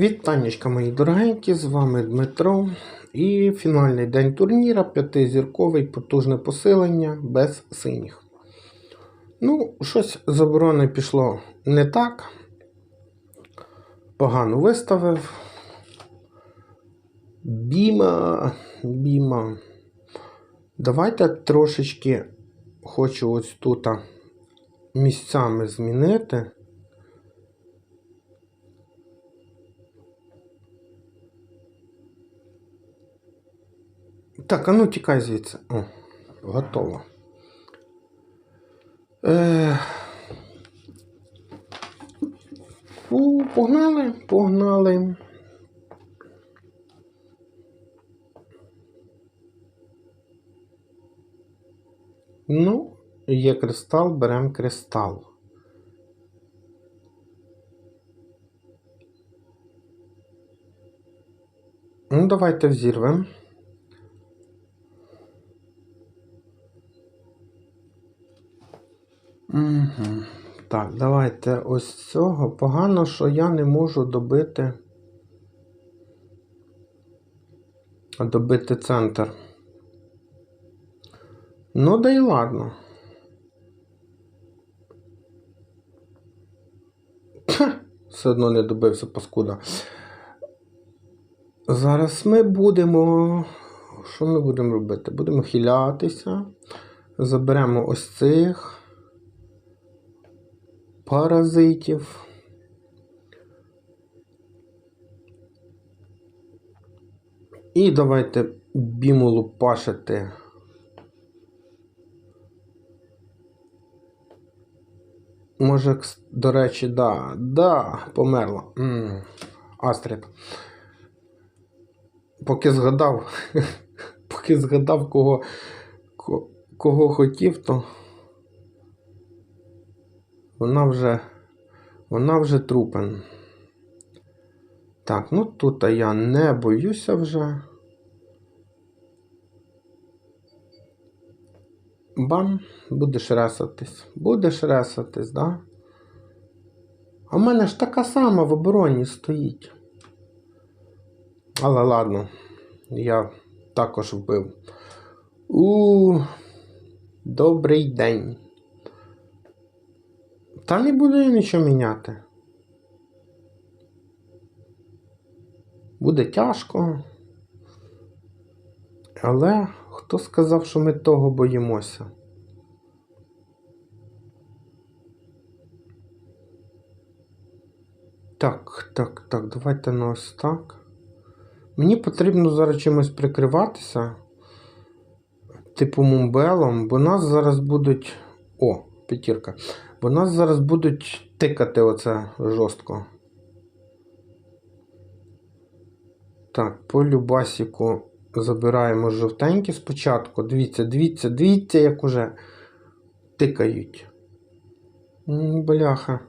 Вітаннячка, мої дорогенькі, з вами Дмитро. І фінальний день турніра, п'ятизірковий, потужне посилення без синіх. Ну, щось з оборони пішло не так. Погано виставив. Біма, біма. Давайте трошечки хочу ось тут місцями змінити. Так, а ну тікай звідси. О, готово. Е... Фу, погнали, погнали. Ну, є кристал, беремо кристал. Ну, давайте взірвемо. Угу. Так, давайте ось цього. Погано, що я не можу добити. Добити центр. Ну, да й ладно. Все одно не добився паскуда. Зараз ми будемо. Що ми будемо робити? Будемо хилятися. Заберемо ось цих паразитів. І давайте бімулу пашити. Може, до речі, да, да, померла. М, Астрид. Поки згадав, поки згадав, кого, кого хотів, то вона вже, вона вже трупен. Так, ну тут я не боюся вже. Бам, будеш ресатись. Будеш ресатись, да? А в мене ж така сама в обороні стоїть. Але ладно, я також вбив. У, добрий день. Та не буду я нічого міняти. Буде тяжко. Але хто сказав, що ми того боїмося? Так, так, так, давайте на ось так. Мені потрібно зараз чимось прикриватися. Типу мумбелом, бо нас зараз будуть. О, п'ятірка. Бо нас зараз будуть тикати оце жорстко. Так, по любасіку забираємо жовтенькі спочатку. Дивіться, дивіться, дивіться, як уже тикають. Бляха.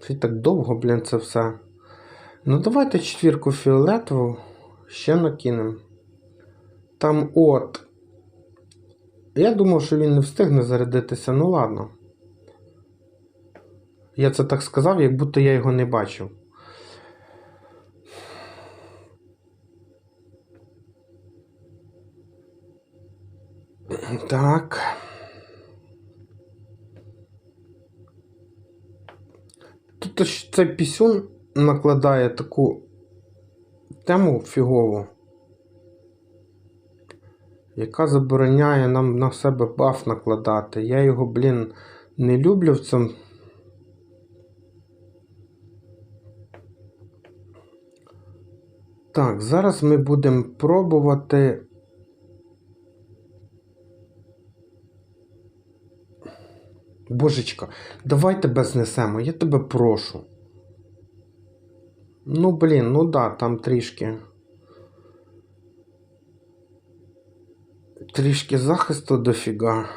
Ще так довго, блін, це все. Ну, давайте четвірку фіолетову ще накинемо. Там от. Я думав, що він не встигне зарядитися, ну ладно. Я це так сказав, як будто я його не бачив. Так. Тут цей пісюн накладає таку тему фігову, яка забороняє нам на себе баф накладати. Я його, блін, не люблю в цьому. Так, зараз ми будемо пробувати. Божечка, давай тебе знесемо, я тебе прошу. Ну, блін, ну да, там трішки. Трішки захисту дофіга.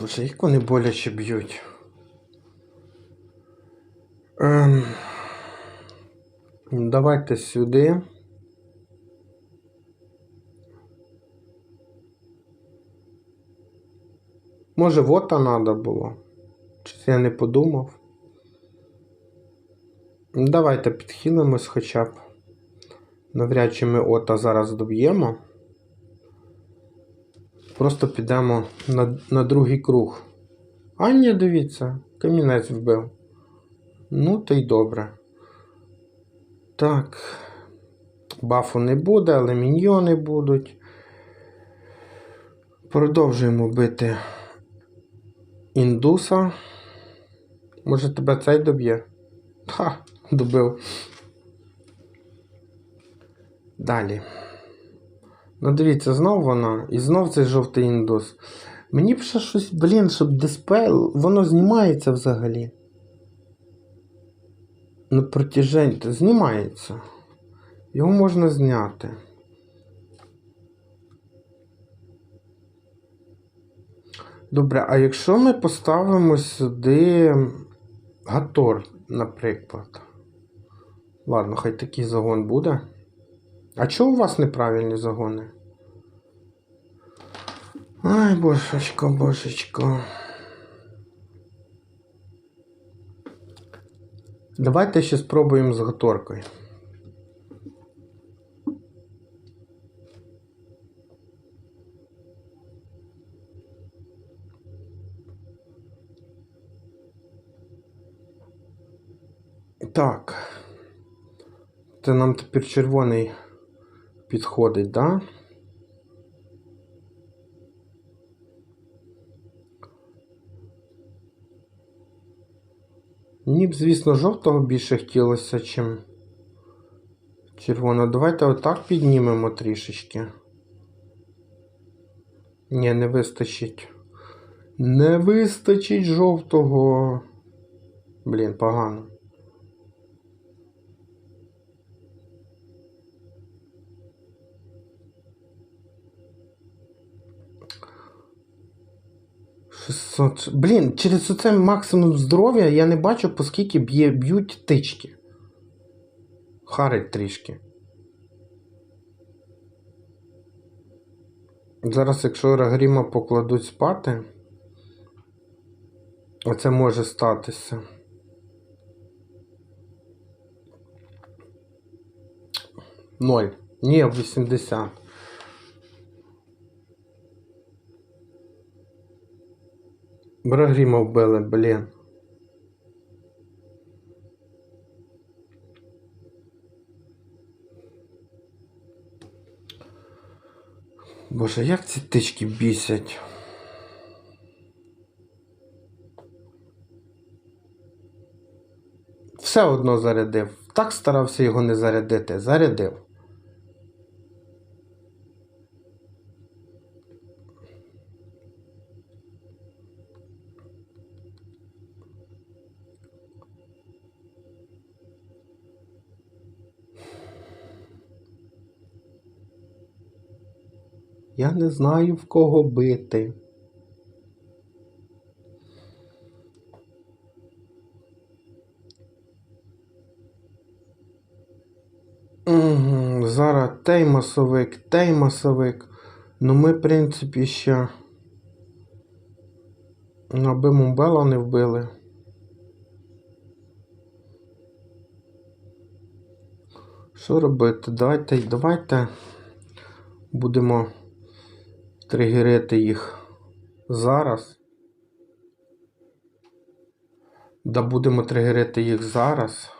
Боже, як вони боляче б'ють. Ем, давайте сюди. Може, вота треба було? Чи це я не подумав? Ну, Давайте підхилимось хоча б. Навряд чи ми ота зараз доб'ємо. Просто підемо на, на другий круг. А ні, дивіться, камінець вбив. Ну, то й добре. Так. Бафу не буде, але міньйони будуть. Продовжуємо бити індуса. Може тебе цей доб'є? Ха, добив. Далі. Ну, дивіться, знов вона. І знов цей жовтий індус. Мені б ще щось, блін, щоб дисплей, воно знімається взагалі. На протяжень знімається. Його можна зняти. Добре, а якщо ми поставимо сюди Гатор, наприклад. Ладно, хай такий загон буде. А чого у вас неправильні загони? Ай, божечко, божечко. Давайте ще спробуємо з готоркою. Так. Це нам тепер червоний підходить, да? Мені б, звісно, жовтого більше хотілося, чим червоного. Давайте отак піднімемо трішечки. Ні, не вистачить. Не вистачить жовтого. Блін, погано. Шістсот. Блін, через оце максимум здоров'я я не бачу, по скільки б'є, б'ють тички. Харить трішки. Зараз, якщо Рагріма покладуть спати, оце може статися. Ноль. Ні, 80. Брагріма вбили, блін. Боже, як ці тички бісять. Все одно зарядив. Так старався його не зарядити. Зарядив. Не знаю в кого бити. Угу, зараз той масовик, той масовик. Ну ми, в принципі, ще. Аби Мумбела не вбили. Що робити? Давайте, давайте будемо тригерити їх зараз. Да будемо тригерити їх зараз.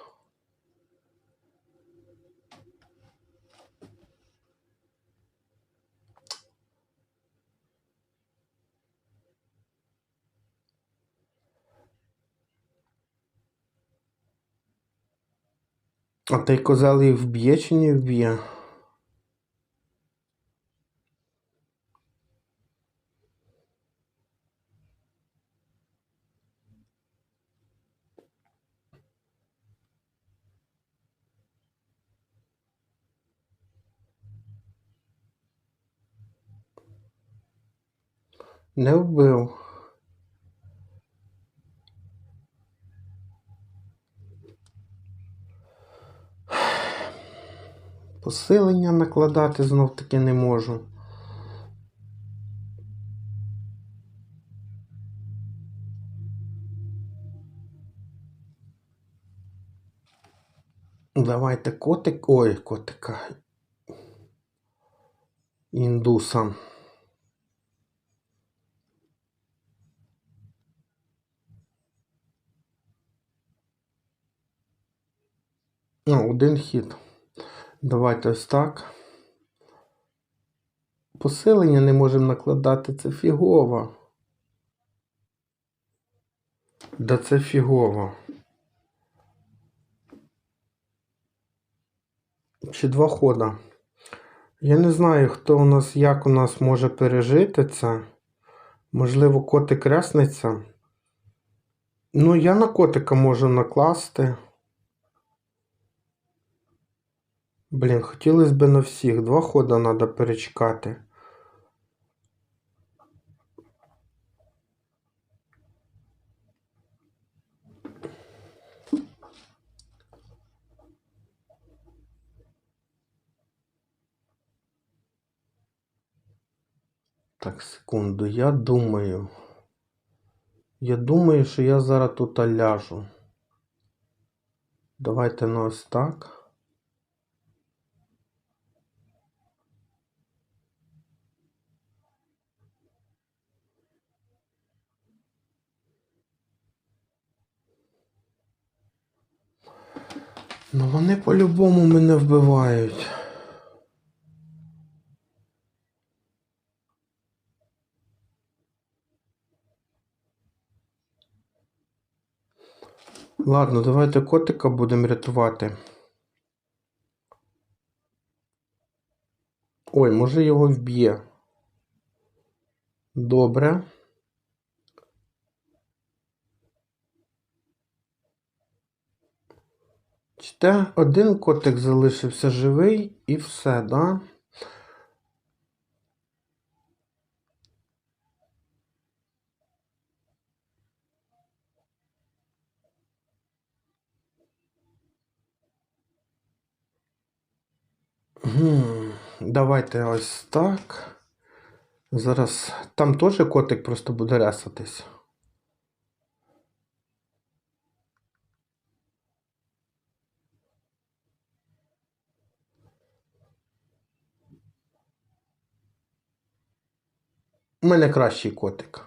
А той козел їх вб'є чи не вб'є? Не вбив. Посилення накладати знов таки не можу. Давайте котик, ой, котика. Індуса. Ну, один хід. Давайте ось так. Посилення не можемо накладати, це фігово. Да це фігово. Ще два хода. Я не знаю, хто у нас, як у нас може пережити це. Можливо, котик рясниться. Ну, я на котика можу накласти. Блін, хотілося б на всіх. Два хода треба перечекати. Так, секунду, я думаю. Я думаю, що я зараз тут ляжу. Давайте на ось так. Ну вони по-любому мене вбивають. Ладно, давайте котика будемо рятувати. Ой, може його вб'є. Добре. Чте, один котик залишився живий і все, да? Давайте ось так. Зараз там теж котик просто буде рясатись. У мене кращий котик.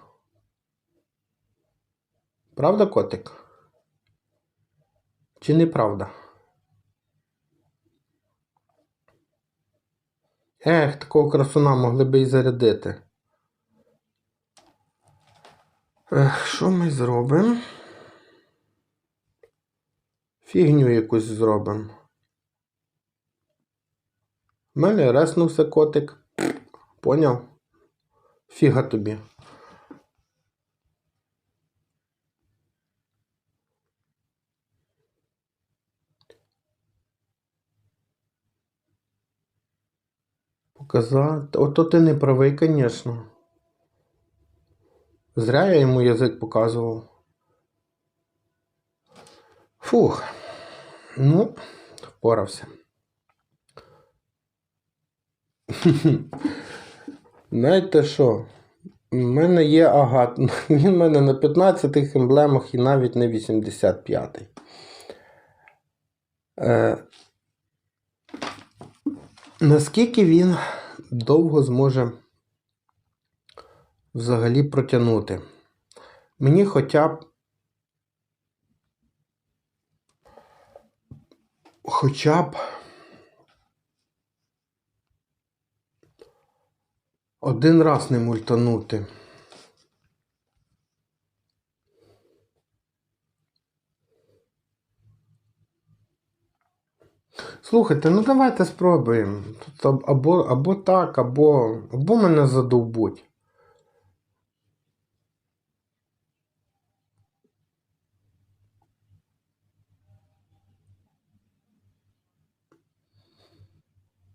Правда, котик? Чи неправда? Ех, такого красуна могли би і зарядити. Ех, що ми зробимо? Фігню якусь зробимо. У мене реснувся котик. Поняв? Фіга тобі. Показати. Ото ти не правий, звісно. Зря я йому язик показував. Фух. Ну, впорався. Знаєте що? У мене є агат. Він в мене на 15 емблемах і навіть не 85. Е, наскільки він довго зможе взагалі протягнути? Мені хоча б. Хоча б. Один раз не мультанути. Слухайте, ну давайте спробуємо. Тут або, або так, або, або мене задовбуть.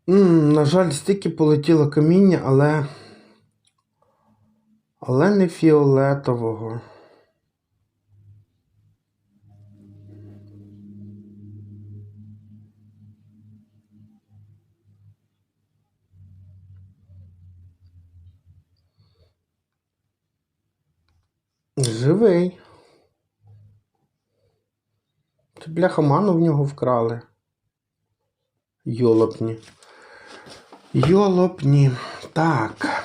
На жаль, стільки полетіло каміння, але. Але не фіолетового. Живий. Це бляха ману в нього вкрали. Йолопні. Йолопні. Так.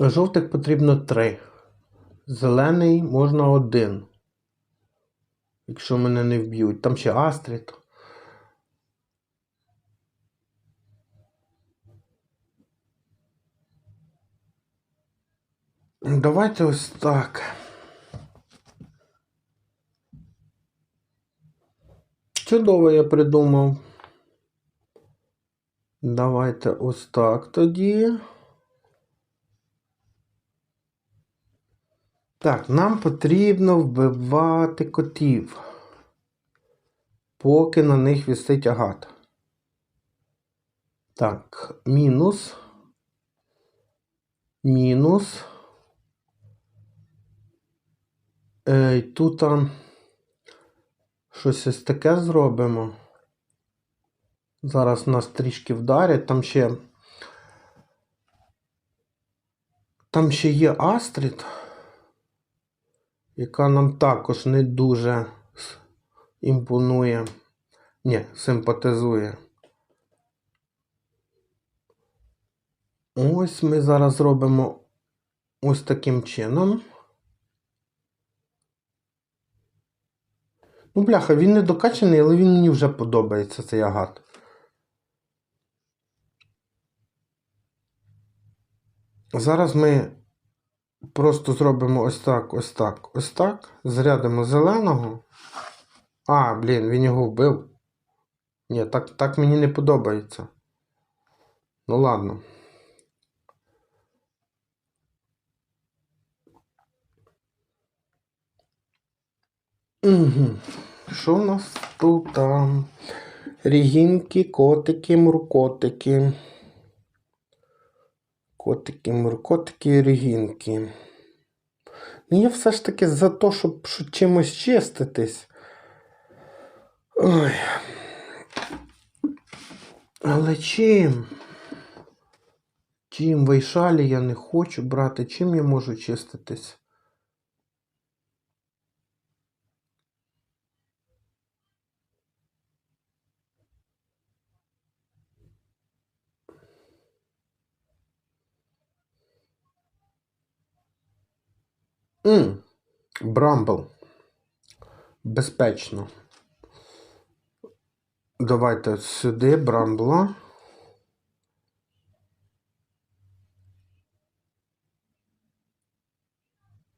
Жовтих потрібно три. Зелений можна один. Якщо мене не вб'ють. Там ще Астрід. Давайте ось так. Чудово я придумав. Давайте ось так тоді. Так, нам потрібно вбивати котів, поки на них висить агат. Так, мінус. Мінус. Ей, тут а, щось ось таке зробимо. Зараз нас трішки вдарять. Там ще. Там ще є Астрід, яка нам також не дуже імпонує. Ні, симпатизує. Ось ми зараз зробимо ось таким чином. Ну, бляха, він не докачаний, але він мені вже подобається, цей агат. Зараз ми просто зробимо ось так, ось так, ось так. Зарядимо зеленого. А, блін, він його вбив. Ні, так, так мені не подобається. Ну ладно. Угу. Що в нас тут? там? Рігінки, котики, муркотики. Котики, муркотики, рігінки. Ну, я все ж таки за те, щоб чимось чиститись. Ой. Але чим? Чим вайшалі я не хочу брати, чим я можу чиститись? М, Брамбл. Безпечно. Давайте сюди брамбла.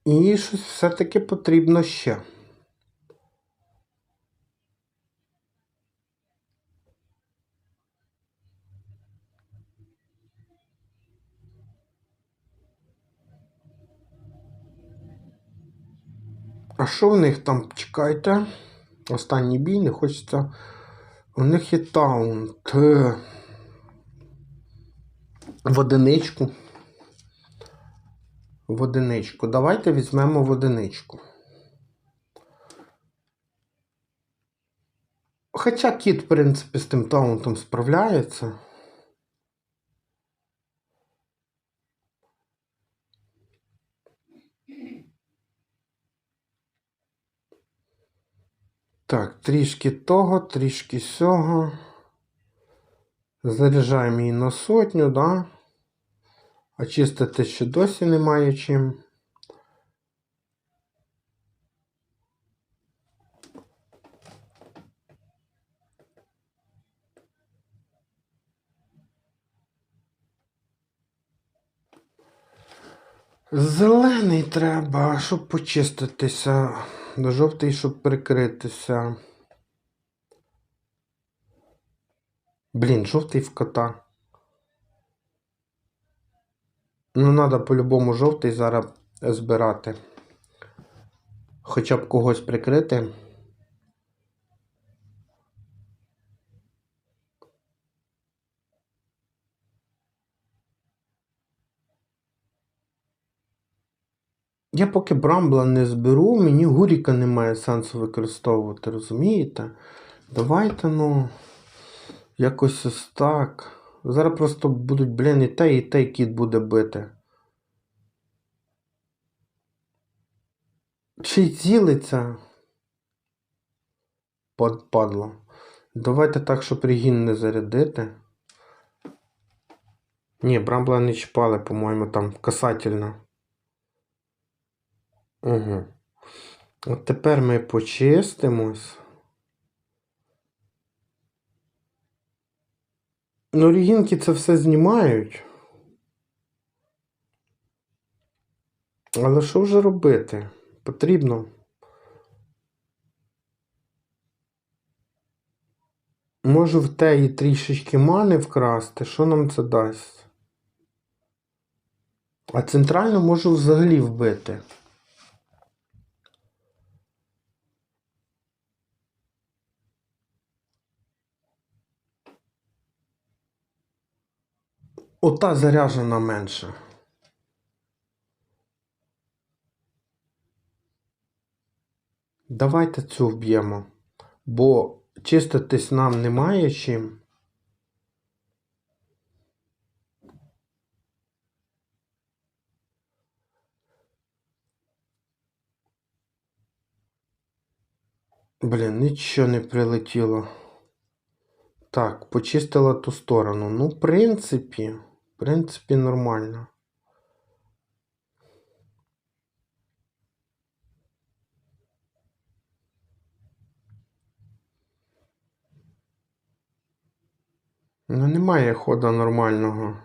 І щось все-таки потрібно ще. А що в них там? Чекайте. Останній бій не хочеться. У них є таунт. В одиничку. В одиничку. Давайте візьмемо в одиничку. Хоча кіт, в принципі, з тим таунтом справляється. Так, трішки того, трішки сього. Заряджаємо її на сотню, да? А чистити ще досі немає чим. Зелений треба, щоб почиститися. Жовтий, щоб прикритися. Блін, жовтий в кота. Ну, треба по-любому жовтий зараз збирати. Хоча б когось прикрити. Я поки Брамбла не зберу, мені Гуріка немає сенсу використовувати, розумієте? Давайте, ну. Якось ось так. Зараз просто будуть, блін, і те, і те кіт буде бити. Чи цілиться? Пад- Падло. Давайте так, щоб регін не зарядити. Ні, брамбла не чіпали, по-моєму, там касательно. Угу. От тепер ми почистимось. Ну, регінки це все знімають. Але що вже робити? Потрібно. Можу в теї трішечки мани вкрасти, що нам це дасть? А центрально можу взагалі вбити. Ота заряжена менше. Давайте цю вб'ємо, бо чиститись нам немає чим. Блін, нічого не прилетіло. Так, почистила ту сторону. Ну, в принципі, принципі, нормально. Ну, немає хода нормального.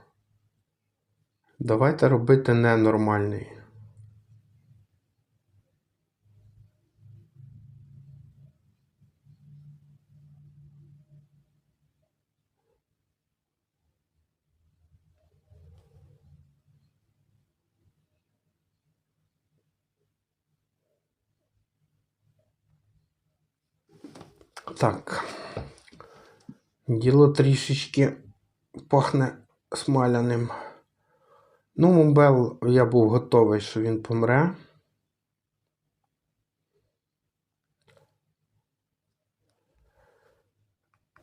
Давайте робити ненормальний. Так. Діло трішечки пахне смаляним. Ну, Мумбел, я був готовий, що він помре.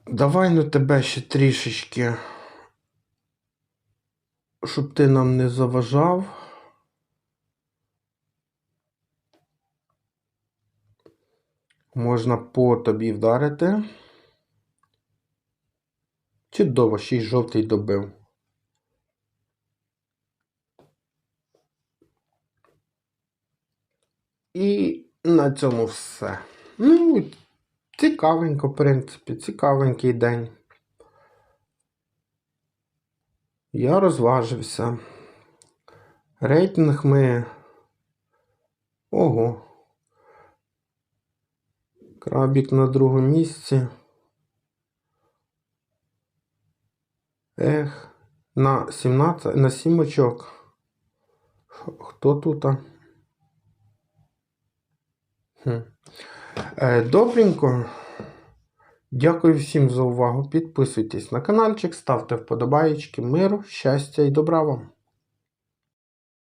Давай ну тебе ще трішечки, щоб ти нам не заважав. Можна по тобі вдарити. Чудово, ще й жовтий добив. І на цьому все. Ну, цікавенько, в принципі, цікавенький день. Я розважився. Рейтинг ми. Ого. Крабік на другому місці. Ех, на 17, на 7 очок. Хто тут? Е, добренько. Дякую всім за увагу. Підписуйтесь на каналчик, ставте вподобаєчки. Миру, щастя і добра вам.